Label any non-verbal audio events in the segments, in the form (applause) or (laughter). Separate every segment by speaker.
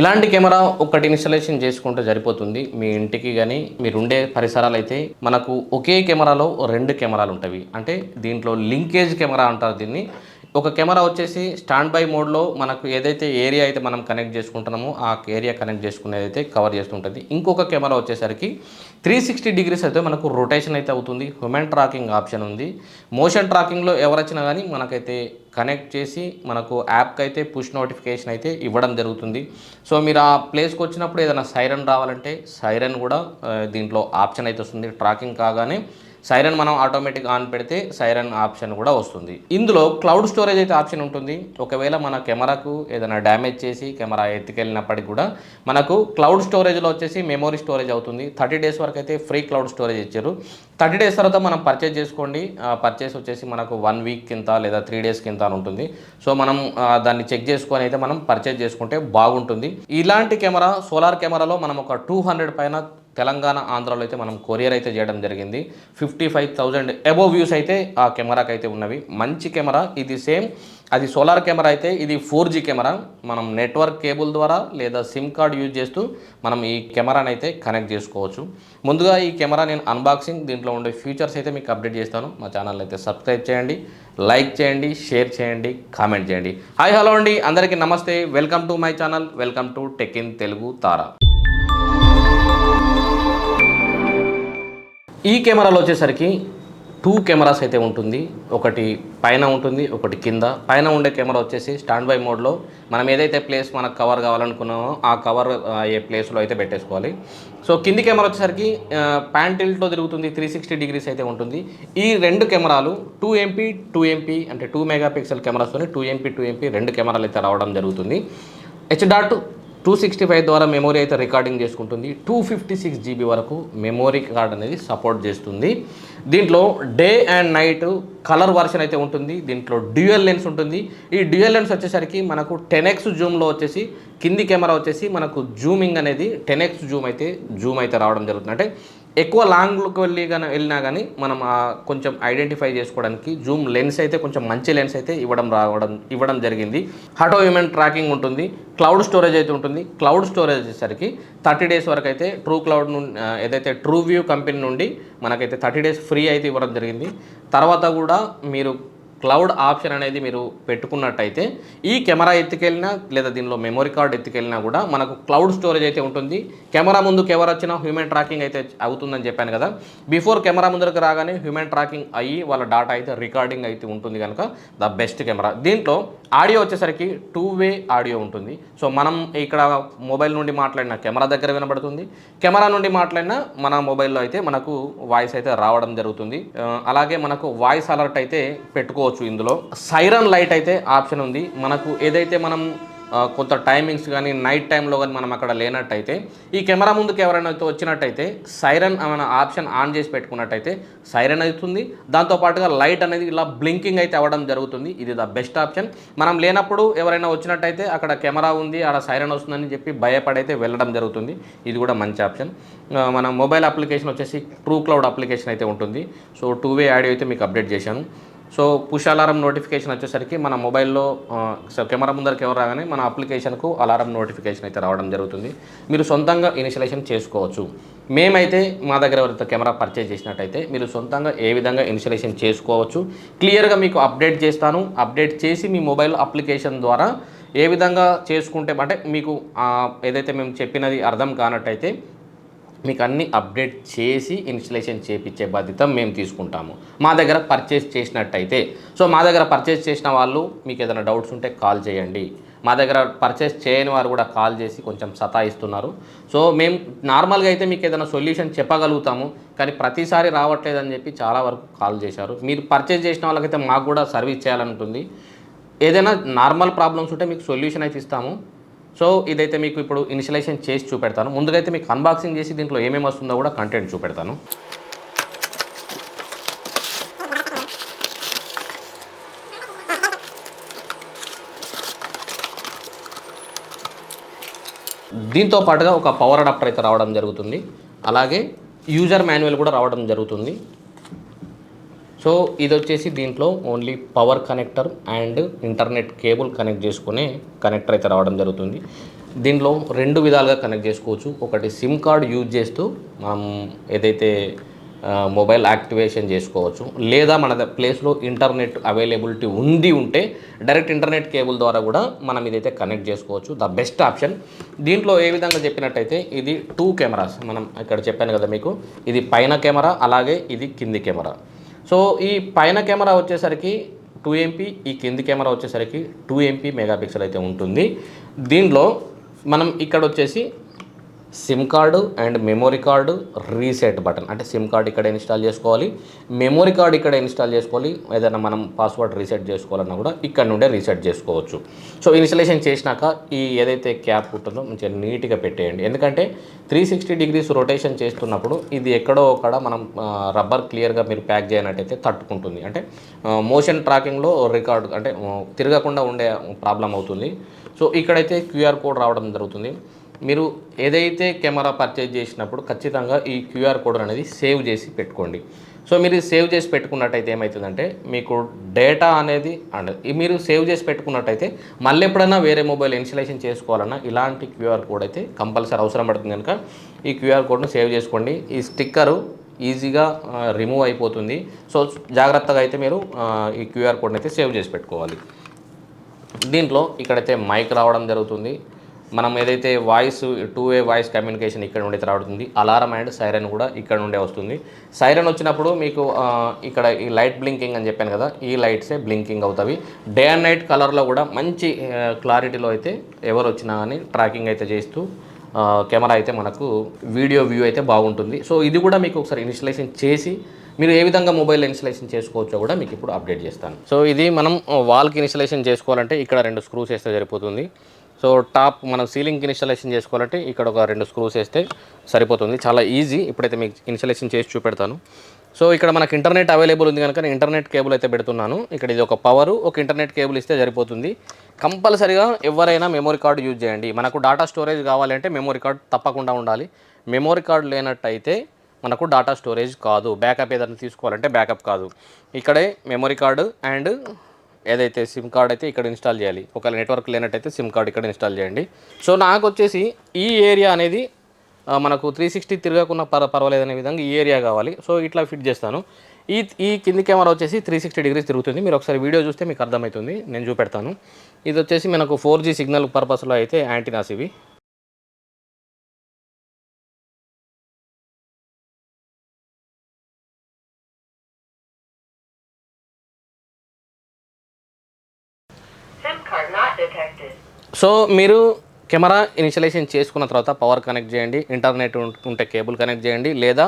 Speaker 1: ఇలాంటి కెమెరా ఒకటి ఇన్స్టాలేషన్ చేసుకుంటే సరిపోతుంది. మీ ఇంటికి కానీ మీరుండే పరిసరాలు అయితే మనకు ఒకే కెమెరాలో రెండు కెమెరాలు ఉంటాయి అంటే దీంట్లో లింకేజ్ కెమెరా అంటారు దీన్ని. ఒక కెమెరా వచ్చేసి స్టాండ్ బై మోడ్లో మనకు ఏదైతే ఏరియా అయితే మనం కనెక్ట్ చేసుకుంటున్నామో ఆ ఏరియా కనెక్ట్ చేసుకునేది అయితే కవర్ చేస్తుంటుంది. ఇంకొక కెమెరా వచ్చేసరికి త్రీ సిక్స్టీ డిగ్రీస్ అయితే మనకు రొటేషన్ అయితే అవుతుంది. హ్యూమన్ ట్రాకింగ్ ఆప్షన్ ఉంది. మోషన్ ట్రాకింగ్లో ఎవరొచ్చినా కానీ మనకైతే కనెక్ట్ చేసి మనకు యాప్కి అయితే పుష్ నోటిఫికేషన్ అయితే ఇవ్వడం జరుగుతుంది. సో మీరు ఆ ప్లేస్కి వచ్చినప్పుడు ఏదైనా సైరన్ రావాలంటే సైరన్ కూడా దీంట్లో ఆప్షన్ అయితే వస్తుంది. ట్రాకింగ్ కాగానే సైరన్ మనం ఆటోమేటిక్ ఆన్ పెడితే సైరన్ ఆప్షన్ కూడా వస్తుంది. ఇందులో క్లౌడ్ స్టోరేజ్ అయితే ఆప్షన్ ఉంటుంది. ఒకవేళ మన కెమెరాకు ఏదైనా డ్యామేజ్ చేసి కెమెరా ఎత్తుకెళ్ళినప్పటికి కూడా మనకు క్లౌడ్ స్టోరేజ్లో వచ్చేసి మెమొరీ స్టోరేజ్ అవుతుంది. థర్టీ డేస్ వరకు అయితే ఫ్రీ క్లౌడ్ స్టోరేజ్ ఇచ్చారు. థర్టీ డేస్ తర్వాత మనం పర్చేజ్ చేసుకోండి. పర్చేస్ వచ్చేసి మనకు వన్ వీక్ కింద లేదా త్రీ డేస్ కింద ఉంటుంది. సో మనం దాన్ని చెక్ చేసుకొని అయితే మనం పర్చేజ్ చేసుకుంటే బాగుంటుంది. ఇలాంటి కెమెరా సోలార్ కెమెరాలో మనం ఒక టూ హండ్రెడ్ పైన తెలంగాణ ఆంధ్రాలో అయితే మనం కొరియర్ అయితే చేయడం జరిగింది. Fifty five thousand above views అయితే ఆ కెమెరాకి అయితే ఉన్నవి. మంచి కెమెరా ఇది సేమ్. అది సోలార్ కెమెరా అయితే ఇది ఫోర్ జీ కెమెరా. మనం నెట్వర్క్ కేబుల్ ద్వారా లేదా సిమ్ కార్డ్ యూజ్ చేస్తూ మనం ఈ కెమెరాని అయితే కనెక్ట్ చేసుకోవచ్చు. ముందుగా ఈ కెమెరా నేను అన్బాక్సింగ్ దీంట్లో ఉండే ఫీచర్స్ అయితే మీకు అప్డేట్ చేస్తాను. మా ఛానల్ అయితే సబ్స్క్రైబ్ చేయండి లైక్ చేయండి షేర్ చేయండి కామెంట్ చేయండి. హాయ్ హలో అండి. అందరికీ నమస్తే. Welcome to my channel welcome to tech in Telugu Tara ఈ కెమెరాలో వచ్చేసరికి టూ కెమెరాస్ అయితే ఉంటుంది. ఒకటి పైన ఉంటుంది ఒకటి కింద. పైన ఉండే కెమెరా వచ్చేసి స్టాండ్ బై మోడ్లో మనం ఏదైతే ప్లేస్ మనకు కవర్ కావాలనుకున్నామో ఆ కవర్ అయ్యే ప్లేస్లో అయితే పెట్టేసుకోవాలి. సో కింది కెమెరా వచ్చేసరికి ప్యాంటిల్తో తిరుగుతుంది త్రీ సిక్స్టీ డిగ్రీస్ అయితే ఉంటుంది. ఈ రెండు కెమెరాలు టూ ఎంపీ టూ ఎంపీ అంటే టూ మెగా పిక్సెల్ కెమెరాస్తోని టూ ఎంపీ టూ ఎంపీ రెండు కెమెరాలు అయితే రావడం జరుగుతుంది. H dot two sixty five ద్వారా మెమొరీ అయితే రికార్డింగ్ చేసుకుంటుంది. టూ ఫిఫ్టీ సిక్స్ జీబీ వరకు మెమొరీ కార్డ్ అనేది సపోర్ట్ చేస్తుంది. దీంట్లో day and night colour version అయితే ఉంటుంది. దీంట్లో డ్యూయల్ లెన్స్ ఉంటుంది. ఈ డ్యూయల్ లెన్స్ వచ్చేసరికి మనకు టెన్ ఎక్స్ జూమ్లో వచ్చేసి కింది కెమెరా వచ్చేసి మనకు జూమింగ్ అనేది టెన్ ఎక్స్ జూమ్ అయితే జూమ్ అయితే రావడం జరుగుతుంది. అంటే ఎక్కువ లాంగ్లోకి వెళ్ళి కానీ వెళ్ళినా కానీ మనం కొంచెం ఐడెంటిఫై చేసుకోవడానికి జూమ్ లెన్స్ అయితే కొంచెం మంచి లెన్స్ అయితే ఇవ్వడం రావడం ఇవ్వడం జరిగింది. హటో హ్యూమన్ ట్రాకింగ్ ఉంటుంది. క్లౌడ్ స్టోరేజ్ అయితే ఉంటుంది. క్లౌడ్ స్టోరేజ్ వచ్చేసరికి థర్టీ డేస్ వరకు అయితే ట్రూ క్లౌడ్ నుండి ఏదైతే ట్రూ వ్యూ కంపెనీ నుండి మనకైతే థర్టీ డేస్ ఫ్రీ అయితే ఇవ్వడం జరిగింది. తర్వాత కూడా మీరు క్లౌడ్ ఆప్షన్ అనేది మీరు పెట్టుకున్నట్టయితే ఈ కెమెరా ఎత్తుకెళ్ళినా లేదా దీనిలో మెమొరీ కార్డ్ ఎత్తుకెళ్ళినా కూడా మనకు క్లౌడ్ స్టోరేజ్ అయితే ఉంటుంది. కెమెరా ముందుకు ఎవరు వచ్చినా హ్యూమన్ ట్రాకింగ్ అయితే అవుతుందని చెప్పాను కదా. బిఫోర్ కెమెరా ముందరకు రాగానే హ్యూమన్ ట్రాకింగ్ అయ్యి వాళ్ళ డాటా అయితే రికార్డింగ్ అయితే ఉంటుంది కనుక ద బెస్ట్ కెమెరా. దీంట్లో ఆడియో వచ్చేసరికి టూ వే ఆడియో ఉంటుంది. సో మనం ఇక్కడ మొబైల్ నుండి మాట్లాడిన కెమెరా దగ్గర వినబడుతుంది. కెమెరా నుండి మాట్లాడిన మన మొబైల్లో అయితే మనకు వాయిస్ అయితే రావడం జరుగుతుంది. అలాగే మనకు వాయిస్ అలర్ట్ అయితే పెట్టుకోవచ్చు. ఇందులో. సైరన్ లైట్ అయితే ఆప్షన్ ఉంది. మనకు ఏదైతే మనం కొంత టైమింగ్స్ కానీ నైట్ టైంలో కానీ మనం అక్కడ లేనట్టయితే ఈ కెమెరా ముందుకు ఎవరైనా అయితే వచ్చినట్టయితే సైరన్ అనే ఆప్షన్ ఆన్ చేసి పెట్టుకున్నట్టయితే సైరన్ అవుతుంది. దాంతోపాటుగా లైట్ అనేది ఇలా బ్లింకింగ్ అయితే అవ్వడం జరుగుతుంది. ఇది ద బెస్ట్ ఆప్షన్. మనం లేనప్పుడు ఎవరైనా వచ్చినట్టయితే అక్కడ కెమెరా ఉంది అక్కడ సైరన్ వస్తుందని చెప్పి భయపడైతే వెళ్ళడం జరుగుతుంది. ఇది కూడా మంచి ఆప్షన్. మన మొబైల్ అప్లికేషన్ వచ్చేసి ట్రూ క్లౌడ్ అప్లికేషన్ అయితే ఉంటుంది. సో టూ వే ఆడియో అయితే మీకు అప్డేట్ చేశాను. సో పుష్ అలారం నోటిఫికేషన్ వచ్చేసరికి మన మొబైల్లో కెమెరా ముందరికి ఎవరు రాగానే మన అప్లికేషన్కు అలారం నోటిఫికేషన్ అయితే రావడం జరుగుతుంది. మీరు సొంతంగా ఇనిషియలైజేషన్ చేసుకోవచ్చు. మేమైతే మా దగ్గర ఎవరైతే కెమెరా పర్చేజ్ చేసినట్టయితే మీరు సొంతంగా ఏ విధంగా ఇన్స్టలేషన్ చేసుకోవచ్చు. క్లియర్గా మీకు అప్డేట్ చేస్తాను. అప్డేట్ చేసి మీ మొబైల్ అప్లికేషన్ ద్వారా ఏ విధంగా చేసుకుంటే అంటే మీకు ఏదైతే మేము చెప్పినది అర్థం కానట్టయితే మీకు అన్ని అప్డేట్ చేసి ఇన్స్టలేషన్ చేపించే బాధ్యత మేము తీసుకుంటాము. మా దగ్గర పర్చేస్ చేసినట్టయితే సో మా దగ్గర పర్చేస్ చేసిన వాళ్ళు మీకు ఏదైనా డౌట్స్ ఉంటే కాల్ చేయండి. మా దగ్గర పర్చేస్ చేయని వారు కూడా కాల్ చేసి కొంచెం సతాయిస్తున్నారు. సో మేము నార్మల్గా అయితే మీకు ఏదైనా సొల్యూషన్ చెప్పగలుగుతాము కానీ ప్రతిసారి రావట్లేదని చెప్పి చాలా వరకు కాల్ చేశారు. మీరు పర్చేస్ చేసిన వాళ్ళకైతే మాకు కూడా సర్వీస్ చేయాలని ఉంటుంది ఏదైనా నార్మల్ ప్రాబ్లమ్స్ ఉంటే మీకు సొల్యూషన్ అయితే ఇస్తాము. సో ఇదైతే మీకు ఇప్పుడు ఇనిషియలైజేషన్ చేసి చూపెడతాను. ముందుగా అయితే మీకు అన్బాక్సింగ్ చేసి దీంట్లో ఏమేమి వస్తుందో కూడా కంటెంట్ చూపెడతాను. దీంతో పాటుగా ఒక పవర్ అడాప్టర్ అయితే రావడం జరుగుతుంది. అలాగే యూజర్ మాన్యువల్ కూడా రావడం జరుగుతుంది. సో ఇది వచ్చేసి దీంట్లో only power connector and internet cable connect చేసుకునే కనెక్టర్ అయితే రావడం జరుగుతుంది. దీంట్లో రెండు విధాలుగా కనెక్ట్ చేసుకోవచ్చు. ఒకటి సిమ్ కార్డ్ యూజ్ చేస్తూ మనం ఏదైతే మొబైల్ యాక్టివేషన్ చేసుకోవచ్చు. లేదా మన ప్లేస్లో ఇంటర్నెట్ అవైలబిలిటీ ఉంది ఉంటే డైరెక్ట్ ఇంటర్నెట్ కేబుల్ ద్వారా కూడా మనం ఇదైతే కనెక్ట్ చేసుకోవచ్చు. The best option. దీంట్లో ఏ విధంగా చెప్పినట్టయితే ఇది టూ కెమెరాస్. మనం ఇక్కడ చెప్పాను కదా మీకు. ఇది పైన కెమెరా అలాగే ఇది కింది కెమెరా. సో ఈ పైన కెమెరా వచ్చేసరికి టూ ఎంపీ ఈ కింది కెమెరా వచ్చేసరికి టూ ఎంపీ మెగాపిక్సెల్ అయితే ఉంటుంది. దీనిలో మనం ఇక్కడ వచ్చేసి SIM card and memory card reset button. అంటే సిమ్ కార్డ్ ఇక్కడ ఇన్స్టాల్ చేసుకోవాలి. మెమొరీ కార్డ్ ఇక్కడ ఇన్స్టాల్ చేసుకోవాలి. ఏదైనా మనం పాస్వర్డ్ రీసెట్ చేసుకోవాలన్నా కూడా ఇక్కడ నుండే రీసెట్ చేసుకోవచ్చు. సో ఇన్స్టలేషన్ చేసినాక ఈ ఏదైతే క్యాప్ ఉంటుందో మంచిగా నీట్గా పెట్టేయండి. ఎందుకంటే త్రీ సిక్స్టీ డిగ్రీస్ రొటేషన్ చేస్తున్నప్పుడు ఇది ఎక్కడో ఒకడ మనం రబ్బర్ క్లియర్గా మీరు ప్యాక్ చేయనట్టయితే తట్టుకుంటుంది. అంటే మోషన్ ట్రాకింగ్లో రికార్డ్ అంటే తిరగకుండా ఉండే ప్రాబ్లం అవుతుంది. సో ఇక్కడైతే క్యూఆర్ కోడ్ రావడం జరుగుతుంది. మీరు ఏదైతే కెమెరా పర్చేజ్ చేసినప్పుడు ఖచ్చితంగా ఈ క్యూఆర్ కోడ్ అనేది సేవ్ చేసి పెట్టుకోండి. సో మీరు సేవ్ చేసి పెట్టుకున్నట్టయితే ఏమవుతుందంటే మీకు డేటా అనేది అండ్ మీరు సేవ్ చేసి పెట్టుకున్నట్టయితే మళ్ళీ ఎప్పుడైనా వేరే మొబైల్ ఇన్స్టలేషన్ చేసుకోవాలన్నా ఇలాంటి క్యూఆర్ కోడ్ అయితే కంపల్సరీ అవసరం పడుతుంది కనుక ఈ క్యూఆర్ కోడ్ను సేవ్ చేసుకోండి. ఈ స్టిక్కరు ఈజీగా రిమూవ్ అయిపోతుంది. సో జాగ్రత్తగా అయితే మీరు ఈ క్యూఆర్ కోడ్ని అయితే సేవ్ చేసి పెట్టుకోవాలి. దీంట్లో ఇక్కడైతే మైక్ రావడం జరుగుతుంది. మనం ఏదైతే voice two way voice communication ఇక్కడ నుండి అయితే రావడుతుంది అలారం అండ్ సైరన్ కూడా ఇక్కడ నుండే వస్తుంది. సైరన్ వచ్చినప్పుడు మీకు ఇక్కడ ఈ లైట్ బ్లింకింగ్ అని చెప్పాను కదా ఈ లైట్సే బ్లింకింగ్ అవుతాయి. డే అండ్ నైట్ కలర్లో కూడా మంచి క్లారిటీలో అయితే ఎవరు వచ్చినా కానీ ట్రాకింగ్ అయితే చేస్తూ కెమెరా అయితే మనకు వీడియో వ్యూ అయితే బాగుంటుంది. సో ఇది కూడా మీకు ఒకసారి ఇన్స్టలేషన్ చేసి మీరు ఏ విధంగా మొబైల్ ఇన్స్టలేషన్ చేసుకోవచ్చో కూడా మీకు ఇప్పుడు అప్డేట్ చేస్తాను. సో ఇది మనం వాల్కి ఇన్స్టలేషన్ చేసుకోవాలంటే ఇక్కడ రెండు స్క్రూస్ వేస్తే సరిపోతుంది. సో టాప్ మనం సీలింగ్కి ఇన్స్టాలేషన్ చేసుకోవాలంటే ఇక్కడ ఒక రెండు స్క్రూస్ వేస్తే సరిపోతుంది. చాలా ఈజీ. ఇప్పుడైతే మీకు ఇన్స్టాలేషన్ చేసి చూపెడతాను. సో ఇక్కడ మనకి ఇంటర్నెట్ అవైలబుల్ ఉంది కనుక నేను ఇంటర్నెట్ కేబుల్ అయితే పెడుతున్నాను. ఇక్కడ ఇది ఒక పవర్. ఒక ఇంటర్నెట్ కేబుల్ ఇస్తే సరిపోతుంది. కంపల్సరీగా ఎవరైనా మెమొరీ కార్డు యూజ్ చేయండి. మనకు డాటా స్టోరేజ్ కావాలంటే మెమొరీ కార్డ్ తప్పకుండా ఉండాలి. మెమొరీ కార్డు లేనట్టయితే మనకు డాటా స్టోరేజ్ కాదు. బ్యాకప్ ఏదైనా తీసుకోవాలంటే బ్యాకప్ కాదు. ఇక్కడే మెమొరీ కార్డు అండ్ ఏదైతే సిమ్ కార్డ్ అయితే ఇక్కడ ఇన్స్టాల్ చేయాలి. ఒకవేళ నెట్వర్క్ లేనట్టయితే సిమ్ కార్డ్ ఇక్కడ ఇన్స్టాల్ చేయండి. సో నాకు వచ్చేసి ఈ ఏరియా అనేది మనకు త్రీ సిక్స్టీ తిరగకుండా పర పర్వాలేదనే విధంగా ఈ ఏరియా కావాలి. సో ఇట్లా ఫిట్ చేస్తాను. ఈ ఈ కింది కెమెరా వచ్చేసి త్రీ సిక్స్టీ డిగ్రీస్ తిరుగుతుంది. మీరు ఒకసారి వీడియో చూస్తే మీకు అర్థమవుతుంది. నేను చూపెడతాను. ఇది వచ్చేసి మనకు ఫోర్ జీ సిగ్నల్ పర్పస్లో అయితే యాంటీనాస్ ఇవి. సో మీరు కెమెరా ఇనిషియలైజేషన్ చేసుకున్న తర్వాత పవర్ కనెక్ట్ చేయండి ఇంటర్నెట్ ఉంటే కేబుల్ కనెక్ట్ చేయండి లేదా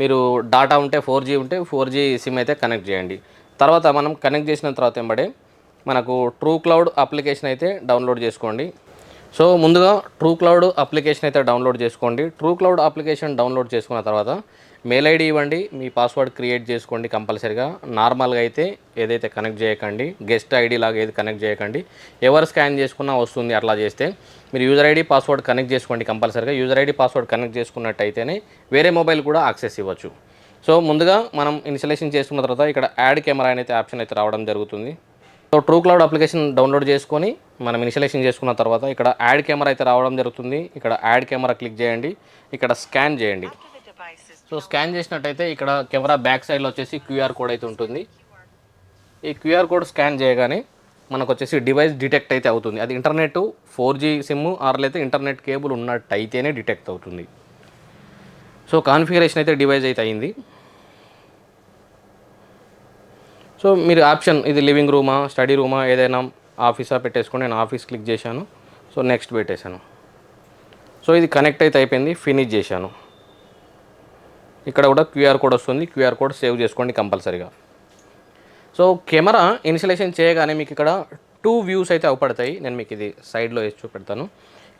Speaker 1: మీరు డాటా ఉంటే ఫోర్ జీ ఉంటే ఫోర్ జీ సిమ్ అయితే కనెక్ట్ చేయండి. తర్వాత మనం కనెక్ట్ చేసిన తర్వాత వెంబడే మనకు ట్రూ క్లౌడ్ అప్లికేషన్ అయితే డౌన్లోడ్ చేసుకోండి. సో ముందుగా ట్రూ క్లౌడ్ అప్లికేషన్ అయితే డౌన్లోడ్ చేసుకోండి. ట్రూ క్లౌడ్ అప్లికేషన్ డౌన్లోడ్ చేసుకున్న తర్వాత మెయిల్ ఐడి ఇవ్వండి మీ పాస్వర్డ్ క్రియేట్ చేసుకోండి కంపల్సరీగా. నార్మల్గా అయితే ఏదైతే కనెక్ట్ చేయకండి గెస్ట్ ఐడి లాగా ఏది కనెక్ట్ చేయకండి ఎవరు స్కాన్ చేసుకున్నా వస్తుంది అట్లా చేస్తే. మీరు యూజర్ ఐడి పాస్వర్డ్ కనెక్ట్ చేసుకోండి కంపల్సరీగా. యూజర్ ఐడి పాస్వర్డ్ కనెక్ట్ చేసుకున్నట్టయితేనే వేరే మొబైల్ కూడా యాక్సెస్ ఇవ్వచ్చు. సో ముందుగా మనం ఇన్స్టలేషన్ చేసుకున్న తర్వాత ఇక్కడ యాడ్ కెమెరా అయితే ఆప్షన్ అయితే రావడం జరుగుతుంది. So true cloud application download చేసుకొని మనం ఇన్స్టలేషన్ చేసుకున్న తర్వాత ఇక్కడ యాడ్ కెమెరా అయితే రావడం జరుగుతుంది. ఇక్కడ యాడ్ కెమెరా క్లిక్ చేయండి. ఇక్కడ స్కాన్ చేయండి. సో స్కాన్ చేసినట్టయితే ఇక్కడ కెమెరా బ్యాక్ సైడ్లో వచ్చేసి క్యూఆర్ కోడ్ అయితే ఉంటుంది. ఈ క్యూఆర్ కోడ్ స్కాన్ చేయగానే మనకు వచ్చేసి డివైస్ డిటెక్ట్ అయితే అవుతుంది. అది ఇంటర్నెట్ ఫోర్ జీ సిమ్ ఆర్లైతే ఇంటర్నెట్ కేబుల్ ఉన్నట్టయితేనే డిటెక్ట్ అవుతుంది. సో కాన్ఫిగరేషన్ అయితే డివైస్ అయితే అయింది. సో మీరు ఆప్షన్ ఇది లివింగ్ రూమా స్టడీ రూమా ఏదైనా ఆఫీసా పెట్టేసుకొని నేను ఆఫీస్ క్లిక్ చేశాను. సో నెక్స్ట్ పెట్టేశాను. సో ఇది కనెక్ట్ అయితే అయిపోయింది ఫినిష్ చేశాను. ఇక్కడ కూడా క్యూఆర్ కోడ్ వస్తుంది. క్యూఆర్ కోడ్ సేవ్ చేసుకోండి కంపల్సరీగా. సో కెమెరా ఇన్స్టలేషన్ చేయగానే మీకు ఇక్కడ టూ వ్యూస్ అయితే అవపడతాయి. నేను మీకు ఇది సైడ్లో వేసి చూపెడతాను.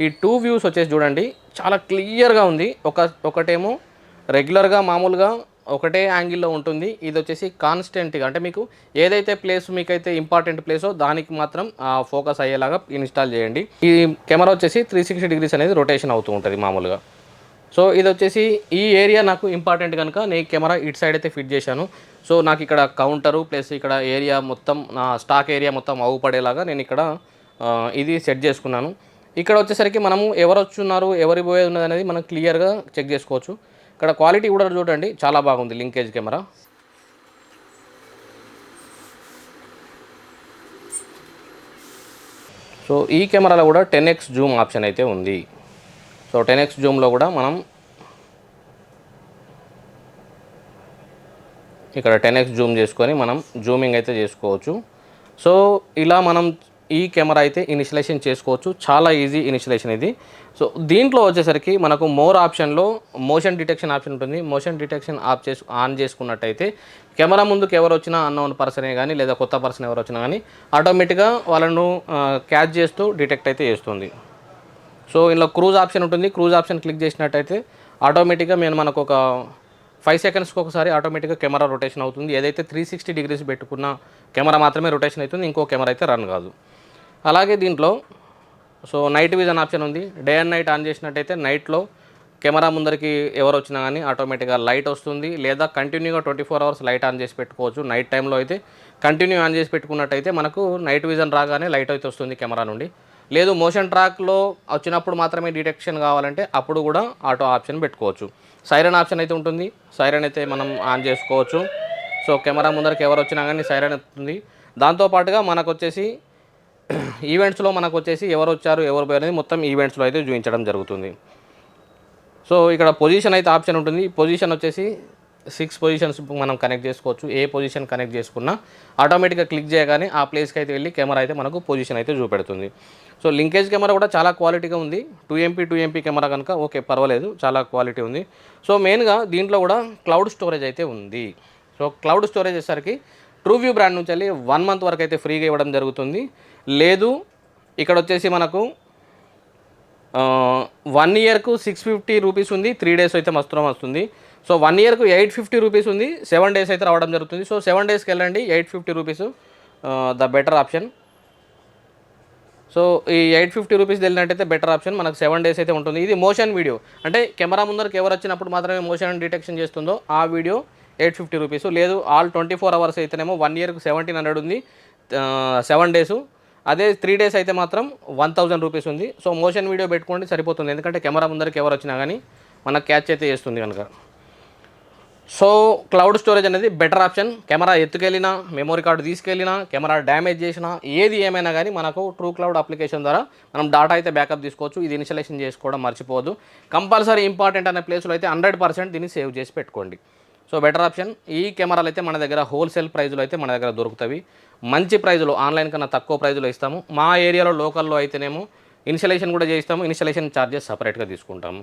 Speaker 1: ఈ టూ వ్యూస్ వచ్చేసి చూడండి. చాలా క్లియర్గా ఉంది. ఒక ఒకటేమో రెగ్యులర్గా మామూలుగా ఒకటే యాంగిల్లో ఉంటుంది. ఇది వచ్చేసి కాన్స్టెంట్గా అంటే మీకు ఏదైతే ప్లేస్ మీకైతే ఇంపార్టెంట్ ప్లేసో దానికి మాత్రం ఫోకస్ అయ్యేలాగా ఇన్స్టాల్ చేయండి. ఈ కెమెరా వచ్చేసి త్రీ సిక్స్టీ డిగ్రీస్ అనేది రొటేషన్ అవుతూ ఉంటుంది మామూలుగా. సో ఇది వచ్చేసి ఈ ఏరియా నాకు ఇంపార్టెంట్ కనుక నేను కెమెరా ఇటు సైడ్ అయితే ఫిట్ చేశాను. సో నాకు ఇక్కడ కౌంటరు ప్లస్ ఇక్కడ ఏరియా మొత్తం నా స్టాక్ ఏరియా మొత్తం అవుపడేలాగా నేను ఇక్కడ ఇది సెట్ చేసుకున్నాను. ఇక్కడ వచ్చేసరికి మనము ఎవరు వచ్చున్నారు ఎవరి పోయేది ఉన్నది అనేది మనం క్లియర్గా చెక్ చేసుకోవచ్చు. ఇక్కడ క్వాలిటీ కూడా చూడండి చాలా బాగుంది లింకేజ్ కెమెరా. సో ఈ కెమెరాలో కూడా టెన్ ఎక్స్ జూమ్ ఆప్షన్ అయితే ఉంది. సో టెన్ ఎక్స్ జూమ్లో కూడా మనం ఇక్కడ టెన్ ఎక్స్ జూమ్ చేసుకొని మనం జూమింగ్ అయితే చేసుకోవచ్చు. సో ఇలా మనం ఈ కెమెరా అయితే ఇనిషియలైజేషన్ చేసుకోవచ్చు. చాలా ఈజీ ఇనిషియలైజేషన్ ఇది. సో దీంట్లో వచ్చేసరికి మనకు మోర్ ఆప్షన్లో మోషన్ డిటెక్షన్ ఆప్షన్ ఉంటుంది. మోషన్ డిటెక్షన్ ఆఫ్ చేసు ఆన్ చేసుకున్నట్టయితే కెమెరా ముందుకు ఎవరు వచ్చినా అన్నోన్ పర్సనే కానీ లేదా కొత్త పర్సన్ ఎవరు వచ్చినా కానీ ఆటోమేటిక్గా వాళ్ళను క్యాచ్ చేస్తూ డిటెక్ట్ అయితే చేస్తుంది. సో ఇందులో క్రూజ్ ఆప్షన్ ఉంటుంది. క్రూజ్ ఆప్షన్ క్లిక్ చేసినట్టయితే ఆటోమేటిక్గా నేను మనకు ఒక ఫైవ్ సెకండ్స్కి ఒకసారి ఆటోమేటిక్గా కెమెరా రొటేషన్ అవుతుంది. ఏదైతే త్రీ సిక్స్టీ డిగ్రీస్ పెట్టుకున్న కెమెరా మాత్రమే రొటేషన్ అవుతుంది. ఇంకో కెమెరా అయితే రన్ కాదు. అలాగే దీంట్లో సో నైట్ విజన్ ఆప్షన్ ఉంది. డే అండ్ నైట్ ఆన్ చేసినట్టయితే నైట్లో కెమెరా ముందరికి ఎవరు వచ్చినా కానీ ఆటోమేటిక్గా లైట్ వస్తుంది. లేదా కంటిన్యూగా twenty four hours light on చేసి పెట్టుకోవచ్చు. నైట్ టైంలో అయితే కంటిన్యూ ఆన్ చేసి పెట్టుకున్నట్టయితే మనకు నైట్ విజన్ రాగానే లైట్ అయితే వస్తుంది కెమెరా నుండి. లేదు మోషన్ ట్రాక్లో వచ్చినప్పుడు మాత్రమే డిటెక్షన్ కావాలంటే అప్పుడు కూడా ఆటో ఆప్షన్ పెట్టుకోవచ్చు. సైరన్ ఆప్షన్ అయితే ఉంటుంది. సైరన్ అయితే మనం ఆన్ చేసుకోవచ్చు. సో కెమెరా ముందరికి ఎవరు వచ్చినా కానీ సైరన్ ఉంటుంది దాంతోపాటుగా మనకు వచ్చేసి (clears throat) ఈవెంట్స్లో మనకు వచ్చేసి ఎవరు వచ్చారు ఎవరు పోయారు అనేది మొత్తం ఈవెంట్స్లో అయితే చూపించడం జరుగుతుంది. సో ఇక్కడ పొజిషన్ అయితే ఆప్షన్ ఉంటుంది. పొజిషన్ వచ్చేసి సిక్స్ పొజిషన్స్ మనం కనెక్ట్ చేసుకోవచ్చు ఏ పొజిషన్ కనెక్ట్ చేసుకున్నా ఆటోమేటిక్గా క్లిక్ చేయగానే ఆ ప్లేస్కి అయితే వెళ్ళి కెమెరా అయితే మనకు పొజిషన్ అయితే చూపెడుతుంది. సో లింకేజ్ కెమెరా కూడా చాలా క్వాలిటీగా ఉంది. Two MP two MP camera కనుక ఓకే పర్వాలేదు చాలా క్వాలిటీ ఉంది. సో మెయిన్గా దీంట్లో కూడా క్లౌడ్ స్టోరేజ్ అయితే ఉంది. సో క్లౌడ్ స్టోరేజ్ వచ్చేసరికి ట్రూ వ్యూ బ్రాండ్ నుంచి వెళ్ళి వన్ మంత్ వరకు అయితే ఫ్రీగా ఇవ్వడం జరుగుతుంది. లేదు ఇక్కడ వచ్చేసి మనకు వన్ ఇయర్కు సిక్స్ ఫిఫ్టీ రూపీస్ ఉంది. త్రీ డేస్ అయితే మస్తురం వస్తుంది. సో వన్ ఇయర్కు ఎయిట్ ఫిఫ్టీ రూపీస్ ఉంది. సెవెన్ డేస్ అయితే రావడం జరుగుతుంది. సో సెవెన్ డేస్కి వెళ్ళండి. Eight fifty rupees the better option. So ఈ ఎయిట్ ఫిఫ్టీ రూపీస్ వెళ్ళినట్టయితే బెటర్ ఆప్షన్. మనకు సెవెన్ డేస్ అయితే ఉంటుంది. ఇది మోషన్ వీడియో. అంటే కెమెరా ముందరకు ఎవరు వచ్చినప్పుడు మాత్రమే మోషన్ డిటెక్షన్ చేస్తుందో ఆ వీడియో ఎయిట్ ఫిఫ్టీ రూపీస్. లేదు ఆల్ ట్వంటీ ఫోర్ అవర్స్ అయితేనేమో వన్ ఇయర్కు సెవెంటీన్ హండ్రెడ్ ఉంది సెవెన్ డేస్. అదే త్రీ డేస్ అయితే మాత్రం వన్ థౌజండ్ రూపీస్ ఉంది. సో మోషన్ వీడియో పెట్టుకోండి సరిపోతుంది. ఎందుకంటే కెమెరా ముందరికి ఎవరు వచ్చినా కానీ మనకు క్యాచ్ అయితే చేస్తుంది కనుక. సో క్లౌడ్ స్టోరేజ్ అనేది బెటర్ ఆప్షన్. కెమెరా ఎత్తుకెళ్ళినా మెమొరీ కార్డు తీసుకెళ్ళినా కెమెరా డ్యామేజ్ చేసినా ఏది ఏమైనా కానీ మనకు ట్రూ క్లౌడ్ అప్లికేషన్ ద్వారా మనం డాటా అయితే బ్యాకప్ తీసుకోవచ్చు. ఇది ఇన్స్టలేషన్ చేసుకోవడం మర్చిపోవద్దు. కంపల్సరీ ఇంపార్టెంట్ అనే ప్లేస్లో అయితే హండ్రెడ్ పర్సెంట్ దీన్ని సేవ్ చేసి పెట్టుకోండి. సో బెటర్ ఆప్షన్ ఈ కెమెరాలు అయితే మన దగ్గర హోల్సేల్ ప్రైజ్లో అయితే మన దగ్గర దొరుకుతాయి మంచి ప్రైజ్లో ఆన్లైన్ కన్నా తక్కువ ప్రైజ్లో ఇస్తాము. మా ఏరియాలో లోకల్లో అయితేనేమో ఇన్స్టలేషన్ కూడా చేస్తాము ఇన్స్టలేషన్ ఛార్జెస్ సపరేట్గా తీసుకుంటాము.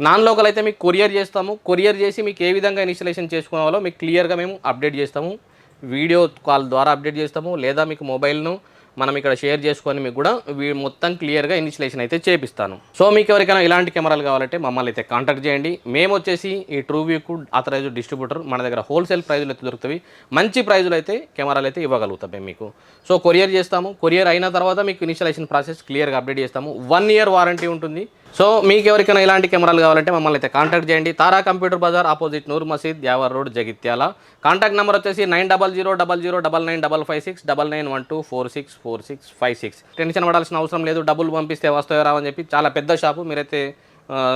Speaker 1: నాన్ లోకల్ అయితే మీకు కొరియర్ చేస్తాము కొరియర్ చేసి మీకు ఏ విధంగా ఇన్స్టలేషన్ చేసుకోవాలో మీకు క్లియర్గా మేము అప్డేట్ చేస్తాము. వీడియో కాల్ ద్వారా అప్డేట్ చేస్తాము లేదా మీకు మొబైల్ను మనం ఇక్కడ షేర్ చేసుకొని మీకు కూడా వీ- మొత్తం క్లియర్గా ఇన్స్టలేషన్ అయితే చేపిస్తాను. సో మీకు ఎవరికైనా ఇలాంటి కెమెరాలు కావాలంటే మమ్మల్ని అయితే కాంటాక్ట్ చేయండి. మేము వచ్చేసి ఈ ట్రూ వ్యూకు అథరైజ్డ్ డిస్ట్రిబ్యూటర్ మన దగ్గర హోల్సేల్ ప్రైజులు అయితే దొరుకుతాయి మంచి ప్రైజులు అయితే కెమెరాలు అయితే ఇవ్వగలుగుతాం మేము మీకు. సో కొరియర్ చేస్తాము. కొరియర్ అయిన తర్వాత మీకు ఇన్స్టలేషన్ ప్రాసెస్ క్లియర్గా అప్డేట్ చేస్తాము. వన్ ఇయర్ వారంటీ ఉంటుంది. సో మీకు ఎవరికైనా ఇలాంటి కెమెరాలు కావాలంటే మమ్మల్ని అయితే కాంటాక్ట్ చేయండి. Tara computer Bazar opposite Noor Masjid Yawar road Jagtial. Contact number వచ్చేసి nine double zero double zero double nine double five six double nine one two four six four six five six. Tension పడాల్సిన అవసరం లేదు. డబ్బులు పంపిస్తే వస్తాయో రావని చెప్పి చాలా పెద్ద షాపు. మీరైతే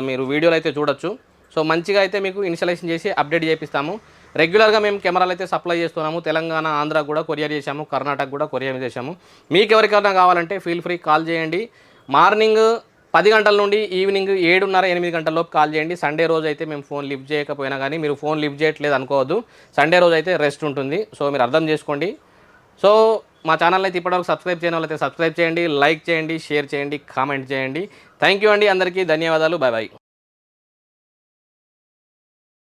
Speaker 1: మీరు వీడియోలు అయితే చూడొచ్చు. సో మంచిగా అయితే మీకు ఇనిషియలైజేషన్ చేసి అప్డేట్ చేపిస్తాము. రెగ్యులర్గా మేము కెమెరాలు అయితే సప్లై చేస్తున్నాము. తెలంగాణ ఆంధ్ర కూడా కొరియర్ చేశాము. కర్ణాటక కూడా కొరియర్ చేశాము. మీకు ఎవరికైనా కావాలంటే ఫీల్ ఫ్రీ కాల్ చేయండి. మార్నింగ్ పది గంటల నుండి ఈవినింగ్ ఏడున్నర ఎనిమిది గంటల లోపు కాల్ చేయండి. సండే రోజు అయితే మేము ఫోన్ లిఫ్ట్ చేయకపోయినా కానీ మీరు ఫోన్ లిఫ్ట్ చేయట్లేదు అనుకోవద్దు. సండే రోజు అయితే రెస్ట్ ఉంటుంది. సో మీరు అర్థం చేసుకోండి. సో మా ఛానల్ అయితే ఇప్పటివరకు సబ్స్క్రైబ్ చేయని వాళ్ళైతే సబ్స్క్రైబ్ చేయండి లైక్ చేయండి షేర్ చేయండి కామెంట్ చేయండి. థ్యాంక్ యూ అండి అందరికీ. ధన్యవాదాలు. Bye bye